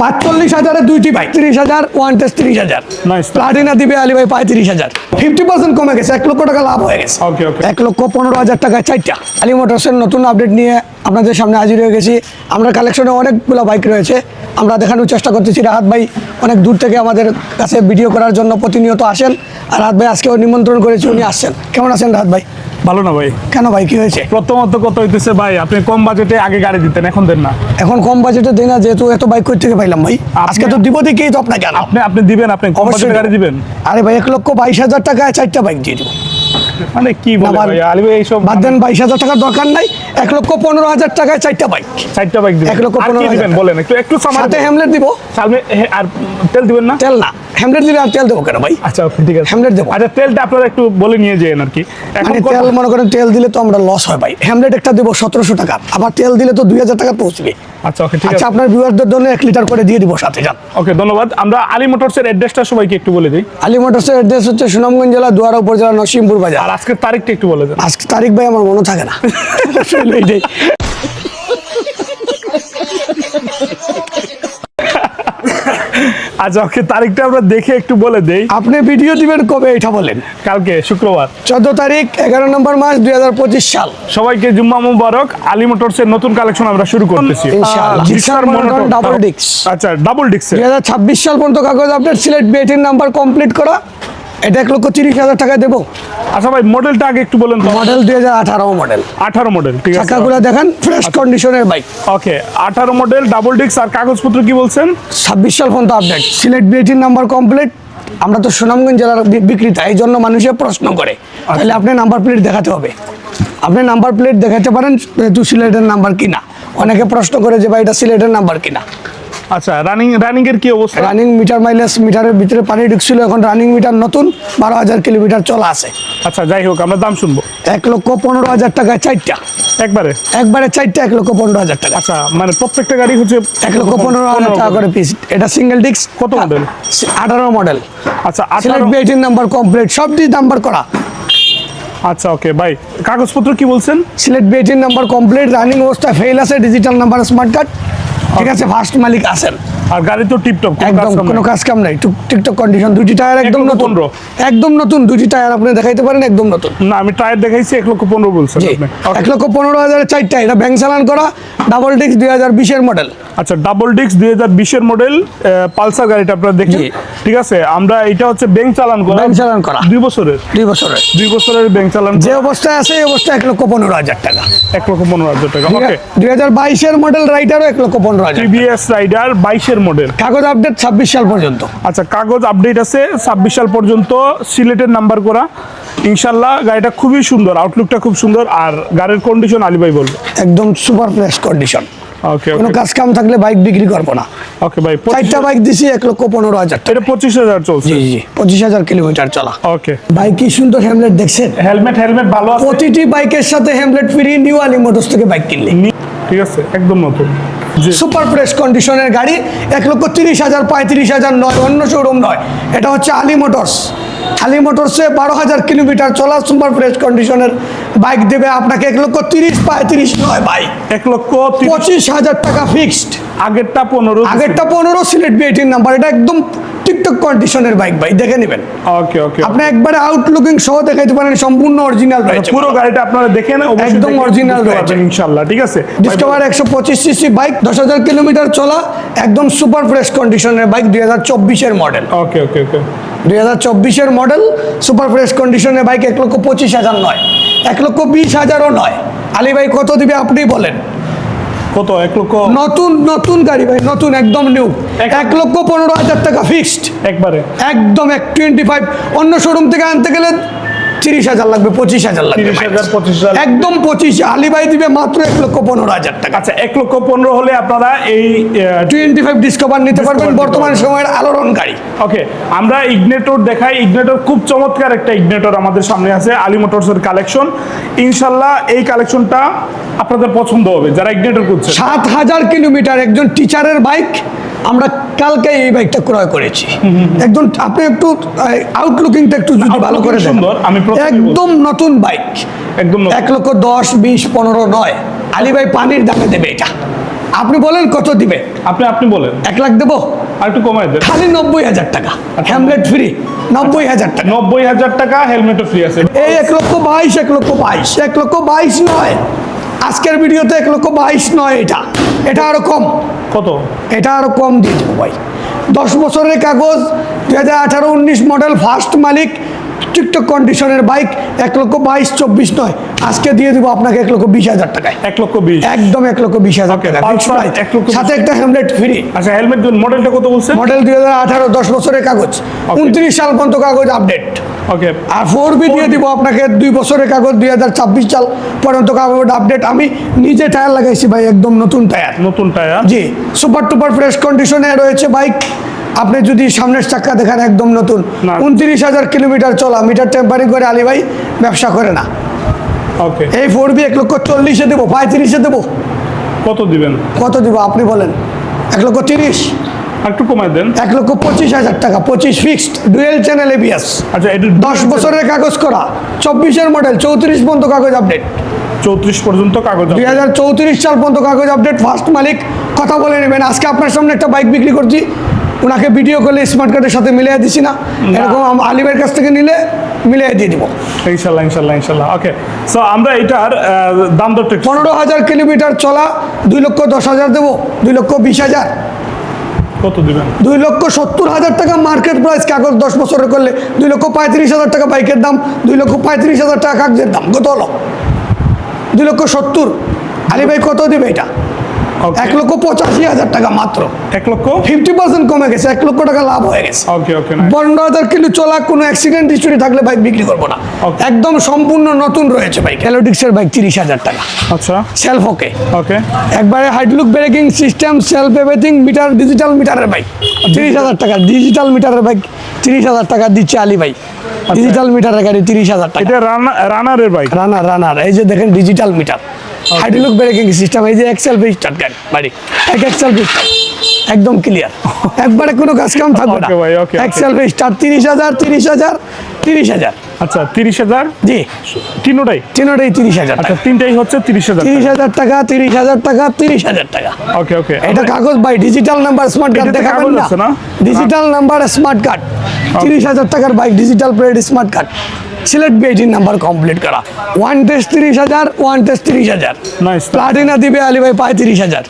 পাঁচচল্লিশ হাজারে দুইটি বাইক তিরিশ হাজার ওয়ান টেস্ট তিরিশ হাজার. প্লাটিনা দিবে আলি ভাই পঁয়ত্রিশ হাজার। ফিফটি পার্সেন্ট কমে গেছে এক লক্ষ টাকা লাভ হয়ে গেছে। এক লক্ষ পনেরো হাজার টাকা চারটা। আলি মোটরসের নতুন আপডেট নিয়ে আপনাদের সামনে হাজির হয়ে গেছি। আমরা কালেকশনে অনেকগুলো বাইক রয়েছে। আমরা দেখানোর চেষ্টা করতেছি রাহাত ভাই অনেক দূর থেকে আমাদের কাছে ভিডিও করার জন্য প্রতিনিয়ত আসেন। আর রাহাত ভাই আজকেও নিমন্ত্রণ করেছি উনি আসছেন। কেমন আছেন রাহাত ভাই? ভালো না ভাই। কেন ভাই কি হয়েছে? প্রথমত কত হইতেছে ভাই আপনি কম বাজেটে আগে গাড়ি দিতেন এখন দেন না। এখন কম বাজেটে দেই না যেহেতু এত বাইক কই থেকে পাইলাম ভাই? আজকে তো দিব দেখেই তো আপনাকে আপনি আপনি দিবেন আপনি কম বাজেটে গাড়ি দিবেন। আরে ভাই এক লক্ষ বাইশ হাজার টাকায় চারটা বাইক দিয়ে দিব। মানে কি বলব এইসব বাদ দেন বাইশ হাজার টাকার দরকার নাই এক লক্ষ পনেরো হাজার টাকায় চারটা বাইক চারটা বাইক দিবেন। এক লক্ষ পনেরো দিবেন? বলেন একটু একটু সাথে হ্যামলেট দিব। আর তেল দিবেন না? তেল না। হ্যামলেট দিলে আর তেল দেবো কেন ভাই? আচ্ছা okay, ঠিক আছে। হ্যামলেট দেবো। আচ্ছা তেলটা আপনারা একটু বলে নিয়ে যেন আর কি। এখন মানে তেল মনে করেন তেল দিলে তো আমরা লস হয় ভাই। হ্যামলেট একটা দেবো সতেরোশো টাকা আবার তেল দিলে তো দুই হাজার টাকা পৌঁছবে। আচ্ছা ওকে ঠিক আচ্ছা আছে। আপনার ভিউয়ারদের জন্য এক লিটার করে দিয়ে দিব সাথে যান। ওকে ধন্যবাদ। আমরা আলী মোটরসের অ্যাড্রেসটা সবাইকে একটু বলে দিই। আলী মোটরসের অ্যাড্রেস হচ্ছে সুনামগঞ্জ জেলা দুয়ারা উপজেলা নরসিংপুর বাজার। আর আজকের তারিখটা একটু বলে দেন। আজকে তারিখ ভাই আমার মনে থাকে না আসলে এইটাই। আচ্ছা ওকে তারিখটা আমরা দেখে একটু বলে দেই। আপনি ভিডিও দিবেন কবে এটা বলেন? কালকে শুক্রবার। চোদ্দ তারিখ এগারো নম্বর মাস দুই হাজার পঁচিশ সাল। সবাইকে জুম্মা মুবারক আলী মোটরসের নতুন কালেকশন আমরা শুরু করতেছি। disc। আচ্ছা ডাবল ডিক্স দুই হাজার ছাব্বিশ সাল পর্যন্ত কাগজ আপডেট সিলেট বেটির নাম্বার কমপ্লিট করা। এটা এক লক্ষ তিরিশ হাজার টাকা দেবো। আচ্ছা ভাই মডেলটা আগে একটু বলেন তো। মডেল দুই হাজার আঠারো মডেল আঠারো মডেল ঠিক আছে। চাকাগুলো দেখেন ফ্রেশ কন্ডিশনের বাইক ওকে আঠারো মডেল ডাবল ডিক্স আর কাগজপত্র কি বলছেন? ছাব্বিশ সাল পর্যন্ত আপডেট সিলেট বিএটির নাম্বার কমপ্লিট আমরা তো সুনামগঞ্জ জেলার বিক্রেতা এই জন্য মানুষে প্রশ্ন করে। তাহলে আপনি নাম্বার প্লেট দেখাতে হবে। আপনি নাম্বার প্লেট দেখাতে পারেন যেহেতু সিলেটের নাম্বার কিনা। অনেকে প্রশ্ন করে যে ভাই এটা সিলেটের নাম্বার কিনা? আচ্ছা রানিং রানিং এর কি অবস্থা? রানিং মিটার মাইলেজ মিটারের ভিতরে পানি ঢুকছিল এখন রানিং মিটার নতুন বারো হাজার কিলোমিটার চলা আছে। আচ্ছা যাই হোক আমরা দাম শুনব। এক লক্ষ পনেরো হাজার টাকায় চারটা। একবারে? একবারে চারটা এক লক্ষ পনেরো হাজার টাকা। আচ্ছা মানে প্রত্যেকটা গাড়ি হচ্ছে এক লক্ষ পনেরো হাজার টাকা করে পিস এটা সিঙ্গেল ডিস্ক কত model? আঠারো মডেল আচ্ছা আঠারো বিআইটির নাম্বার কমপ্লিট সব দিক নাম্বার করা। আচ্ছা ওকে ভাই কাগজপত্র কি বলছেন? সিলেট বিআইটির নাম্বার কমপ্লিট রানিং অবস্থা ফেল আছে ডিজিটাল নাম্বার স্মার্ট কার্ড ঠিক আছে ফার্স্ট মালিক আছেন। আর গাড়ি তো টিপটপ একদম কোনো কাজ কাম নাই। টিকটক কন্ডিশন দুটি টায়ার একদম নতুন। একদম নতুন দুটি টায়ার আপনি দেখাইতে পারেন একদম নতুন। না আমি টায়ার দেখাইছি এক লক্ষ পনেরো বলছেন এক লক্ষ পনেরো হাজার চারটা এটা ব্যাংক চালান করা ডাবল ডিস্ক দুই হাজার বিশের মডেল আচ্ছা ডাবল ডিস্ক দুই হাজার বিশের মডেল পালসার গাড়িটা আপনারা দেখেন। জি। ঠিক আছে? আমরা এটা হচ্ছে ব্যাংক চালান করা। ব্যাংক চালান করা। দুই বছরের? দুই বছরের। দুই বছরের ব্যাংক চালান যে অবস্থায় আছে এই অবস্থায় এক লক্ষ পনেরো হাজার টাকা। এক লক্ষ পনেরো হাজার টাকা ওকে দুই হাজার বাইশের মডেল রাইডারও এক লক্ষ পনেরো হাজার টিভিএস রাইডার বাইশের মডেল কাগজ আপডেট ছাব্বিশ সাল পর্যন্ত। আচ্ছা কাগজ আপডেট আছে ছাব্বিশ সাল পর্যন্ত সিলেটের নাম্বার করা। ইনশাল্লাহ গাড়িটা খুবই সুন্দর আউটলুকটা খুব সুন্দর আর গাড়ির কন্ডিশন আলিবাই বলব। একদম সুপার ফ্রেশ কন্ডিশন কোনো কাজ কাম থাকলে বাইক বিক্রি করব না। ওকে ভাই চারটা বাইক দিছি এক লক্ষ পনেরো হাজার এটা পঁচিশ হাজার চলছে? জি জি পঁচিশ হাজার কিলোমিটার চলা। ওকে বাইক কি সুন্দর হ্যামলেট দেখছেন? হেলমেট হেলমেট ভালো প্রতিটি বাইকের সাথে হ্যামলেট ফ্রি নিউ আলি মোটরস থেকে বাইক কিনলে। ঠিক আছে একদম নতুন। সুপার ফ্রেশ কন্ডিশনের গাড়ি এক লক্ষ তিরিশ হাজার পঁয়ত্রিশ হাজার নয় অন্য শোরুম নয়। এটা হচ্ছে আলী মোটরস আলী মোটরসে বারো হাজার কিলোমিটার চলা সুপার ফ্রেশ কন্ডিশনের বাইক দেবে। আপনাকে এক লক্ষ তিরিশ পঁয়ত্রিশ নয় বাইক এক লক্ষ পঁচিশ হাজার টাকা ফিক্সড আগেরটা পনেরো আগেরটা পনেরো সিলেট বিএটির নাম্বার এটা একদম টিকটক কন্ডিশনের বাইক ভাই দেখে নেবেন। ওকে ওকে আপনি একবারে আউটলুকিং সহ দেখাইতে পারেন সম্পূর্ণ অরিজিনাল রয়েছে। পুরো গাড়িটা আপনারা দেখেন অবশ্যই একদম দেখে original রয়েছে। পারবেন ইনশাল্লাহ ঠিক আছে? ডিসকভার একশো পঁচিশ সিসি বাইক দশ হাজার কিলোমিটার চলা একদম সুপার ফ্রেশ কন্ডিশনের বাইক দুই হাজার চব্বিশের মডেল ওকে ওকে ওকে দুই হাজার চব্বিশের মডেল সুপার ফ্রেশ কন্ডিশনের বাইক এক লক্ষ পঁচিশ হাজার নয় এক লক্ষ বিশ হাজারও নয়। আলী ভাই কত দিবে আপনি বলেন? কত? এক লক্ষ? নতুন নতুন গাড়ি ভাই নতুন একদম নিউ এক- এক লক্ষ পনেরো হাজার টাকা ফিক্সড একবারে। একদম এক টোয়েন্টি ফাইভ অন্য শোরুম থেকে আনতে গেলে তিরিশ হাজার লাগবে পঁচিশ হাজার লাগবে একদম পঁচিশ আলী ভাই দিবে মাত্র এক লক্ষ পনেরো হাজার টাকা। আচ্ছা এক লক্ষ পনেরো হলে আপনারা এই টোয়েন্টি ফাইভ ডিসকভার নিতে পারবেন বর্তমান সময়ের আলোড়ন গাড়ি। ওকে আমরা ইগনেটর দেখাই। ইগনেটর খুব চমৎকার একটা ইগনেটর আমাদের সামনে আছে আলী মোটরসের কালেকশন ইনশাল্লাহ এই কালেকশনটা আপনাদের পছন্দ হবে যারা ইগনেটর করছে সাত হাজার কিলোমিটার একজন টিচারের বাইক আমরা কালকে এই বাইকটা ক্রয় করেছি। একদম আপনি একটু আউটলুকিংটা একটু যদি ভালো করে সুন্দর, আমি একদম নতুন বাইক। একদম এক লক্ষ দশ বিশ পনেরো নয়। আলী ভাই পানির দামে দেবে এটা। আপনি বলেন কত দিবে? আপনি আপনি বলেন। এক লাখ দেবো? আর একটু কমাই দেন। খালি নব্বই হাজার টাকা। হ্যামলেট ফ্রি নব্বই হাজার টাকা। নব্বই হাজার টাকা হেলমেটও ফ্রি আছে। এই এক লক্ষ বাইশ এক লক্ষ বাইশ এক লক্ষ বাইশ নয়। আজকের ভিডিওতে এক লক্ষ বাইশ নয় এটা। এটা আরও কম। কত? এটা আরও কম দিয়ে দেবো ভাই। দশ বছরের কাগজ দু হাজার আঠারো উনিশ মডেল ফার্স্ট মালিক টিকটক কন্ডিশনের বাইক এক লক্ষ বাইশ চব্বিশ নয়। আজকে দিয়ে দেবো আপনাকে এক লক্ষ বিশ হাজার টাকায়। এক লক্ষ বিশ? একদম এক লক্ষ বিশ হাজার টাকা। এক লক্ষ সাথে একটা হেমলেট ফ্রি আচ্ছা হেলমেট মডেলটা কত বলছেন? মডেল দুই হাজার আঠারো দশ বছরের কাগজ। উনত্রিশ সাল পর্যন্ত কাগজ আপডেট ওকে আর ফোর বি দিয়ে দিব আপনাকে দুই বছরের কাগজ দুই হাজার ছাব্বিশ সাল পর্যন্ত কাগজ আপডেট আমি নিজে টায়ার লাগাইছি ভাই একদম নতুন টায়ার নতুন টায়ার জি সুপার টুপার ফ্রেশ কন্ডিশনে রয়েছে বাইক আপনি যদি সামনের চাক্কা দেখেন একদম নতুন উনত্রিশ হাজার কিলোমিটার চলা মিটার টেম্পারিং করে আলী ভাই ব্যবসা করে না। ওকে। এই ফোর বি এক লক্ষ চল্লিশে দেবো পঁয়ত্রিশে দেবো। কত দিবেন? কত দিব আপনি বলেন? এক লক্ষ তিরিশ। একটু দেন। এক লক্ষ পঁচিশ হাজার টাকা পঁচিশ ফিক্সড ডুয়েল চ্যানেল এবিএস আচ্ছা এটা দশ বছরের কাগজ করা চব্বিশের মডেল চৌত্রিশ পর্যন্ত কাগজ আপডেট চৌত্রিশ পর্যন্ত কাগজ দুই হাজার চৌত্রিশ সাল পর্যন্ত কাগজ আপডেট ফার্স্ট মালিক কথা বলে নেবেন। আজকে আপনার সামনে একটা বাইক বিক্রি করছি ওনাকে ভিডিও করলে স্মার্ট কার্ডের সাথে মিলিয়ে দিছি না। এরকম আলিমের কাছ থেকে নিলে মিলিয়ে দিয়ে দিব। ইনশাল্লাহ ইনশাল্লাহ ইনশাল্লাহ। ওকে সো আমরা এটার দাম দরটা পনেরো হাজার কিলোমিটার চলা দুই লক্ষ দশ হাজার দেবো দুই লক্ষ বিশ হাজার। কত দিবেন? দুই লক্ষ সত্তর হাজার টাকা মার্কেট প্রাইস কাগজ দশ বছরের করলে দুই লক্ষ পঁয়ত্রিশ হাজার টাকা বাইকের দাম দুই লক্ষ পঁয়ত্রিশ হাজার টাকা কাগজের দাম। কত হলো? দুই লক্ষ সত্তর। আলী ভাই কত দিবে এটা. এক লক্ষ পঁচাশি হাজার টাকা মাত্র। এক লক্ষ? ফিফটি পার্সেন্ট কমে গেছে এক লক্ষ টাকা লাভ হয়ে গেছে। ওকে ওকে পনেরো হাজার কিলো চলা কোনো অ্যাক্সিডেন্ট হিস্টোরি থাকলে বাইক বিক্রি করব না. একদম সম্পূর্ণ নতুন রয়েছে বাইক হ্যালোডিক্সের বাইক তিরিশ হাজার টাকা। আচ্ছা। সেলফ ওকে ওকে একবারে hydraulic braking system self everything meter digital মিটারের বাইক তিরিশ হাজার টাকা ডিজিটাল মিটারের বাইক তিরিশ হাজার টাকা দিচ্ছে আলী ভাই। ডিজিটাল মিটারের গাড়ি তিরিশ হাজার টাকা। এটা রানারের বাইক রানার রানার এই যে দেখেন digital meter hydraulic braking system এই যে এক্সেল স্টার্ট গাড়ি বাড়ি। এক এক্সেল স্টার্ট একদম ক্লিয়ার একবারে কোনো কাজ কাম থাকবে না. এক্সেল স্টার্ট তিরিশ হাজার তিরিশ হাজার তিরিশ হাজার। আচ্ছা তিরিশ হাজার? জি। তিনোটাই? তিনোটাই তিরিশ হাজার আচ্ছা তিনটাই হচ্ছে তিরিশ হাজার তিরিশ হাজার টাকা তিরিশ হাজার টাকা তিরিশ হাজার টাকা। ওকে ওকে এটা কাগজ ভাই ডিজিটাল নাম্বার স্মার্ট কার্ড দেখাবেন না? ডিজিটাল নাম্বার স্মার্ট কার্ড তিরিশ হাজার টাকার bike digital plate smart card Sylhet বিআইটির number complete করা। ওয়ান টেস্ট তিরিশ হাজার ওয়ান টেস্ট তিরিশ হাজার। প্লাটিনা দিবে আলী ভাই পঁয়ত্রিশ হাজার।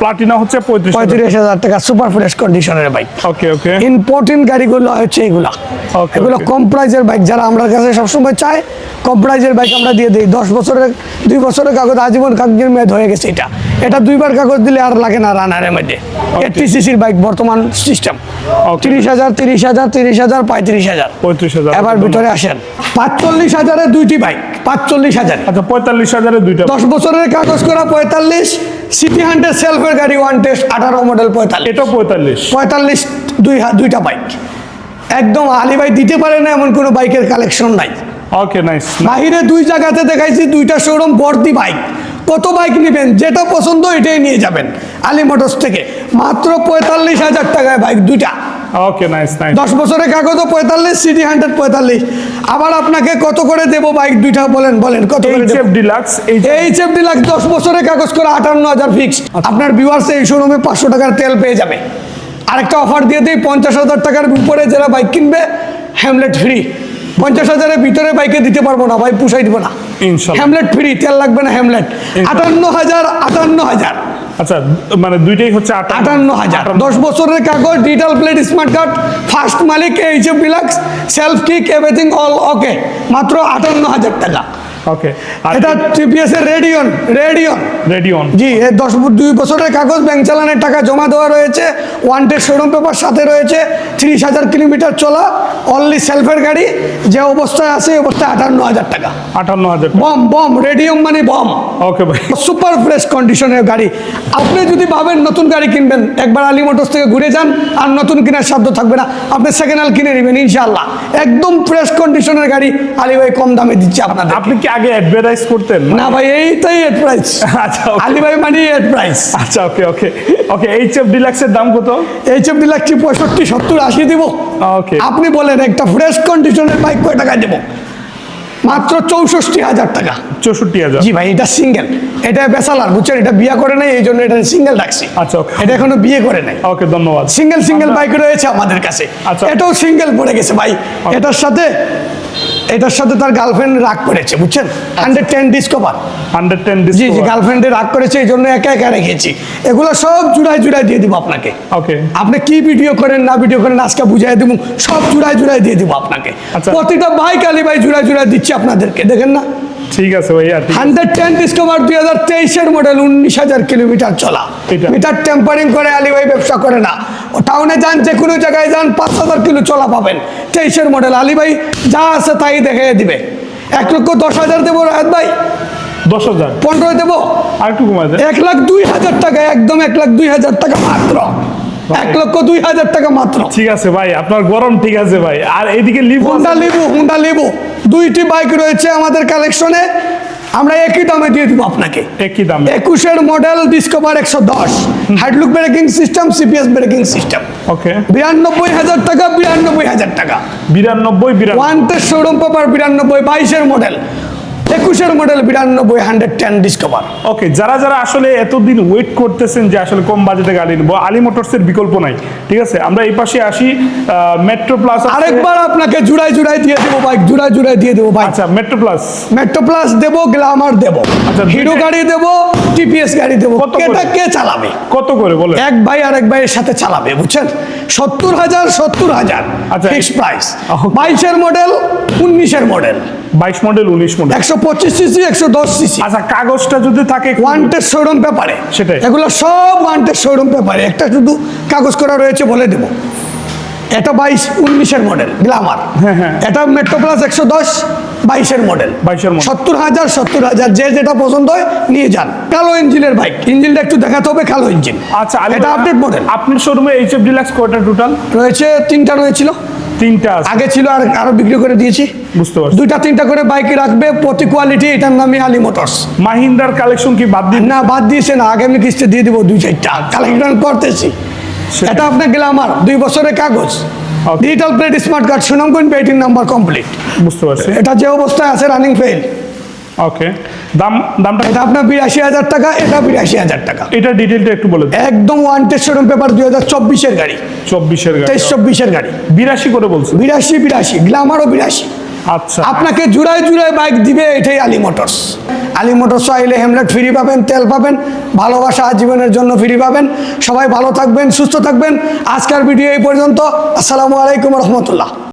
প্লাটিনা হচ্ছে পঁয়ত্রিশ হাজার। টাকা সুপার ফ্রেশ কন্ডিশনের বাইক ওকে ওকে ইম্পর্টেন্ট গাড়িগুলো হচ্ছে এগুলা। এগুলো. কম প্রাইজের বাইক যারা আমার কাছে সবসময় চায় কম প্রাইজের বাইক আমরা দিয়ে দিই। দশ বছরের দুই বছরের কাগজ আজীবন কাগজের মেয়াদ হয়ে গেছে এটা। এটা দুইবার কাগজ দিলে আর লাগে না রানারের মধ্যে। এইটটি সিসির বাইক বর্তমান সিস্টেম তিরিশ হাজার তিরিশ হাজার তিরিশ হাজার পঁয়ত্রিশ হাজার। পঁয়ত্রিশ হাজার এবার ভিতরে আসেন। পাঁচচল্লিশ হাজারে দুইটি বাইক পাঁচচল্লিশ হাজার। আচ্ছা পঁয়তাল্লিশ হাজারে দুইটা দশ বছরের কাগজ করা পঁয়তাল্লিশ সিটি হান্ড্রেড সেলফের গাড়ি ওয়ান টেস্ট আঠারো মডেল পঁয়তাল্লিশ। এটা পঁয়তাল্লিশ। পঁয়তাল্লিশ দুই দুইটা বাইক। একদম আলী ভাই দিতে পারে না এমন কোনো বাইকের কালেকশন নাই। ওকে নাইস বাহিরে দুই জায়গাতে দেখাইছি দুইটা শোরুম ভর্তি বাইক। কত বাইক নেবেন? যেটা পছন্দ এটাই নিয়ে যাবেন। আলী মোটরস থেকে। মাত্র পঁয়তাল্লিশ হাজার টাকায় বাইক দুইটা। ওকে নাইস নাইস দশ বছরের কাগজও পঁয়তাল্লিশ সিটি হান্ড্রেড পঁয়তাল্লিশ। আবার আপনাকে কত করে দেবো বাইক দুইটা? বলেন বলেন কত করে এইচ এফ ডিলাক্স এই এইচ এফ ডিলাক্স দশ বছরের কাগজ করে আটান্ন হাজার ফিক্সড আপনার ভিউয়ার্স এই শোরুমে পাঁচশো টাকার তেল পেয়ে যাবে। আরেকটা অফার দিয়ে দিই পঞ্চাশ হাজার টাকার উপরে যারা বাইক কিনবে হ্যামলেট ফ্রি পঞ্চাশ হাজারের ভিতরে বাইকে দিতে পারব না ভাই পুষাই দিব না। হ্যামলেট ফ্রি তেল লাগবে না হ্যামলেট আটান্ন হাজার আটান্ন হাজার। আচ্ছা মানে দুইটাই হচ্ছে আটান্ন। হাজার। দশ বছরের কাগজ digital plate smart card first মালিক H F deluxe self kick everything all okay মাত্র আটান্ন হাজার টাকা। ওকে এটা টিপিএস এর রেডিয়ন রেডিয়ন রেডিয়ন জি এ দশ দুই বছরের কাগজ ব্যাংক চালানের টাকা জমা দেওয়া রয়েছে ওয়ান্টেড শোরুম পেপার সাথে রয়েছে তিরিশ হাজার কিলোমিটার চলা অনলি সেলফের গাড়ি যে অবস্থায় আছে এই অবস্থায় আটান্ন হাজার টাকা। আটান্ন হাজার বম বম রেডিয়ম মানে বম ওকে ভাই সুপার ফ্রেশ কন্ডিশনের গাড়ি। আপনি যদি ভাবেন নতুন গাড়ি কিনবেন একবার আলী মোটরস থেকে ঘুরে যান আর নতুন কেনার সাধ্য থাকবে না। আপনি সেকেন্ড হ্যান্ড কিনে নেবেন ইনশাল্লাহ একদম ফ্রেশ কন্ডিশনের গাড়ি আলী ভাই কম দামে দিচ্ছে আপনাদের। আপনি কি আগে অ্যাডভার্টাইজ করতেন? না ভাই এইটাই প্রাইস আচ্ছা. আলী ভাই মানে প্রাইস আচ্ছা ওকে ওকে ওকে এইচ এফ ডিলাক্সের দাম কত? এইচ এফ ডিলাক্সি পঁয়ষট্টি সত্তর আশি দিব? ওকে আপনি বলেন একটা ফ্রেশ কন্ডিশনের বাইক কয় টাকা দেবো? মাত্র চৌষট্টি হাজার টাকা। চৌষট্টি হাজার। জি ভাই এটা সিঙ্গেল এটা বেসালার বুঝছেন? এটা বিয়ে করে নাই এই জন্য এটা সিঙ্গেল রাখছি। আচ্ছা. এটা এখনও বিয়ে করে নাই। ওকে ধন্যবাদ। সিঙ্গেল সিঙ্গেল বাইক রয়েছে আমাদের কাছে। আচ্ছা। এটাও সিঙ্গেল পড়ে গেছে ভাই। এটার সাথে এটার সাথে তার গার্লফ্রেন্ড রাগ করেছে বুঝছেন? Hundred ten Discover hundred ten জি জি গার্লফ্রেন্ডে রাগ করেছে এই জন্য একা একা রেখেছি। এগুলো সব জুড়াই জুড়াই দিয়ে দিব আপনাকে। ওকে আপনি কি ভিডিও করেন না ভিডিও করেন আজকে বুঝাই দেবো সব জুড়াই জুড়াই দিয়ে দিব আপনাকে। আচ্ছা। প্রতিটা বাইক আলি ভাই জুড়াই জুড়াই দিচ্ছি আপনাদেরকে দেখেন না? ঠিক আছে ভাইয়া। হান্ড্রেড টেন ডিসকভার দুই হাজার তেইশের মডেল উনিশ হাজার কিলোমিটার চলা। এটা। মিটার টেম্পারিং করে আলী ভাই ব্যবসা করে না। টাউনে যান যে কোনো জায়গায় যান পাঁচ হাজার কিলো চলা পাবেন। তেইশের মডেল আলী ভাই যা আছে তাই দেখে দিবে। এক লক্ষ দশ হাজার দেবো রাহাত ভাই। দশ হাজার? পনেরো দেবো। আর একটু এক লাখ দুই হাজার টাকা একদম এক লাখ দুই হাজার টাকা মাত্র। এক লক্ষ দুই হাজার টাকা মাত্র। ঠিক আছে ভাই আপনার গরম ঠিক আছে ভাই। আর এইদিকে Livo Honda Livo Honda Livo. দুইটি বাইক রয়েছে আমাদের কালেকশনে আমরা একই দামে দিয়ে দিব আপনাকে। একই দাম। একুশের মডেল ডিসকভার একশো দশ। Hydraulic braking system CBS braking system okay বিরানব্বই হাজার টাকা বিরানব্বই হাজার টাকা। বিরানব্বই বিরানব্বই। ওয়ান্টেড শোরুম পেপার বিরানব্বই বাইশের মডেল একুশের মডেল বিরানব্বই হান্ড্রেড টেন ডিসকভার ওকে যারা যারা আসলে এতদিন ওয়েট করতেছেন যে আসলে কম বাজেটে গাড়ি নেব আলী মোটরসের বিকল্প নাই ঠিক আছে? আমরা এই পাশে আসি মেট্রো প্লাস আরেকবার আপনাকে জুড়াই জুড়াই দিয়ে দেবো বাইক জুড়াই জুড়াই দিয়ে দেবো বাইক আচ্ছা মেট্রো প্লাস মেট্রো প্লাস দেবো গ্লামার দেবো। আচ্ছা, হিরো গাড়ি দেবো টিপিএস গাড়ি দেবো। এটা কে চালাবে? কত করে বলে এক ভাই আর এক ভাইয়ের সাথে চালাবে বুঝছেন? সত্তর হাজার সত্তর হাজার আচ্ছা। ফিক্স প্রাইস বাইশের মডেল উনিশের মডেল বাইশ মডেল উনিশ মডেল একশো পঁচিশ সিসি একশো দশ সিসি আচ্ছা কাগজটা যদি থাকে ওয়ান্টেড শোরুম পেপারে। সেটাই। এগুলো সব ওয়ান্টেড শোরুম পেপারে। একটা শুধু কাগজ করা রয়েছে বলে দেবো। এটা বাইশ উনিশের মডেল গ্লামার হ্যাঁ, হ্যাঁ। এটা মেট্রো প্লাস একশো দশ বাইশের মডেল 22 এর model। সত্তর হাজার সত্তর হাজার যে যেটা পছন্দ হয় নিয়ে যান। কালো ইঞ্জিনের বাইক ইঞ্জিনটা একটু দেখাতে হবে কালো ইঞ্জিন আচ্ছা এটা আপডেট মডেল আপনার শোরুমে এইচ এফ ডিলাক্স কয়টা টোটাল রয়েছে তিনটা রয়েছিল। তিনটা আছে। আগে ছিল আর আরও বিক্রি করে দিয়েছি। বুঝতে পারছি। দুইটা তিনটা করে বাইক রাখবে প্রতি কোয়ালিটি এটার নামই আলী মোটরস মাহিন্দার কালেকশন কি বাদ দিন না বাদ দিয়েছে না আগামী কিস্তি দিয়ে দিব দুই চারটা। কালেকশন করতেছি। এটা আপনার গেলে আমার দুই বছরের কাগজ. Digital plate smart card Sunamganj পেটিং number complete বুঝতে পারছি। এটা যে অবস্থায় আছে রানিং ফেল ওকে দাম দামটা এটা আপনার বিরাশি হাজার টাকা এটা বিরাশি হাজার টাকা। এটা ডিটেলটা একটু বলে একদম ওয়ান্টেড শোরুম পেপার দুই হাজার চব্বিশের গাড়ি। চব্বিশের গাড়ি। তেইশ চব্বিশের গাড়ি। বিরাশি করে বলছে। বিরাশি বিরাশি গ্লামারও বিরাশি। আচ্ছা। আপনাকে জুড়াই জুড়াই বাইক দিবে এটাই আলী মোটরস আলী মোটরস আইলে হেমলেট ফ্রি পাবেন তেল পাবেন ভালোবাসা আজীবনের জন্য ফ্রি পাবেন। সবাই ভালো থাকবেন সুস্থ থাকবেন। আজকের ভিডিও এই পর্যন্ত। আসসালামু আলাইকুম রহমতুল্লাহ।